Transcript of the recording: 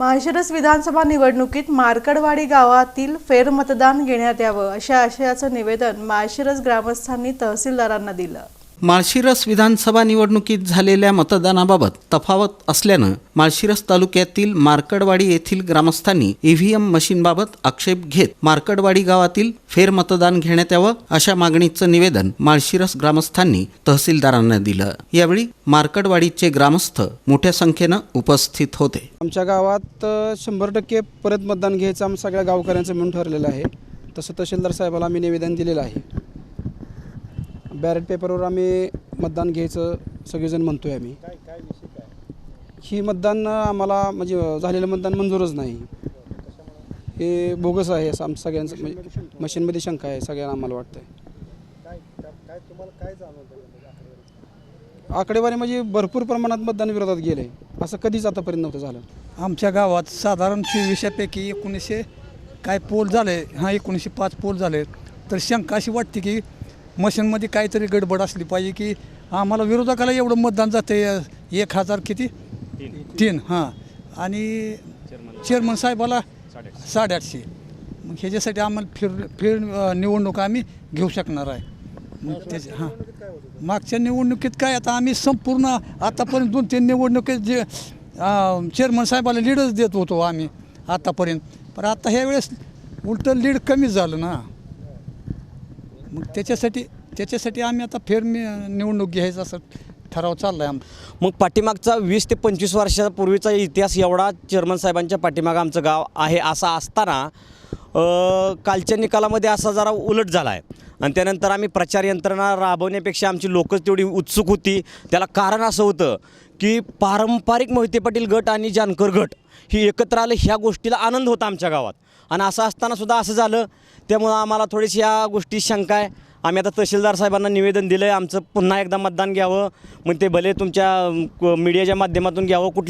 माळशिरस विधानसभा निवडणुकीत मार्कडवाडी गावातील फेरमतदान घेण्यात यावं अशा आशयाचं निवेदन माळशिरस ग्रामस्थांनी तहसीलदारांना दिलं. माळशिरस विधानसभा निवडणुकीत झालेल्या मतदानाबाबत तफावत असल्यानं माळशिरस तालुक्यातील मार्कडवाडी येथील ग्रामस्थांनी ईव्हीएम मशीनबाबत आक्षेप घेत मार्कडवाडी गावातील फेरमतदान घेण्यात यावं अशा मागणीचं निवेदन माळशिरस ग्रामस्थांनी तहसीलदारांना दिलं. यावेळी मार्कडवाडीचे ग्रामस्थ मोठ्या संख्येनं उपस्थित होते. आमच्या गावात शंभर टक्के परत मतदान घ्यायचं आम सगळ्या गावकऱ्यांचं म्हणून ठरलेलं आहे. तसं तहसीलदार साहेबाला आम्ही निवेदन दिलेलं आहे. बॅलेट पेपरवर आम्ही मतदान घ्यायचं सगळेजण म्हणतो आहे आम्ही ही मतदान आम्हाला म्हणजे झालेलं मतदान मंजूरच नाही. हे बोगस आहे असं आम सगळ्यांचं म्हणजे मशीनमध्ये शंका आहे सगळ्यांना आम्हाला वाटतं आकडेवारी म्हणजे भरपूर प्रमाणात मतदान विरोधात गेलं. आहे असं कधीच आतापर्यंत नव्हतं झालं. आमच्या गावात साधारण चोवीसशेपैकी एकोणीसशे काय पोल झाले हां एकोणीसशे पाच पोल झाले. तर शंका अशी वाटते की मशीनमध्ये काहीतरी गडबड असली पाहिजे की आम्हाला विरोधकाला एवढं मतदान जाते एक हजार किती? तीन. हां. आणि चेअरमन. साहेबाला साडेआठशे. मग ह्याच्यासाठी आम्हाला फिर फिर निवडणूक आम्ही घेऊ शकणार आहे. मग त्याच्या हां. मागच्या निवडणुकीत काय आता आम्ही संपूर्ण आतापर्यंत दोन तीन निवडणुकीत जे चेअरमन साहेबाला लीडच देत होतो आम्ही आतापर्यंत. पण आता ह्या वेळेस उलटं लीड कमीच झालं ना. मग त्याच्यासाठी त्याच्यासाठी आम्ही आता फेर निवडणूक घ्यायचा असं ठराव चालला आहे आमचा मग पाठीमागचा वीस ते पंचवीस वर्षापूर्वीचा इतिहास एवढा चेअरमन साहेबांच्या पाठीमागं आमचं गाव आहे असा असताना कालच्या निकालामध्ये असा जरा उलट झाला आहे आणि त्यानंतर आम्ही प्रचार यंत्रणा राबवण्यापेक्षा आमची लोकच तेवढी उत्सुक होती. त्याला कारण असं होतं की पारंपरिक मोहिते पाटील गट आणि जानकर गट ही एकत्र आलं ह्या गोष्टीला आनंद होता आमच्या गावात. आणि असं असताना सुद्धा असं झालं त्यामुळं आम्हाला थोडीशी या गोष्टी शंका आहे. आम्ही आता तहसीलदार साहेबांना निवेदन दिलं आहे आमचं पुन्हा एकदा मतदान घ्यावं. मग ते भले तुमच्या क- मीडियाच्या माध्यमातून घ्यावं कुठले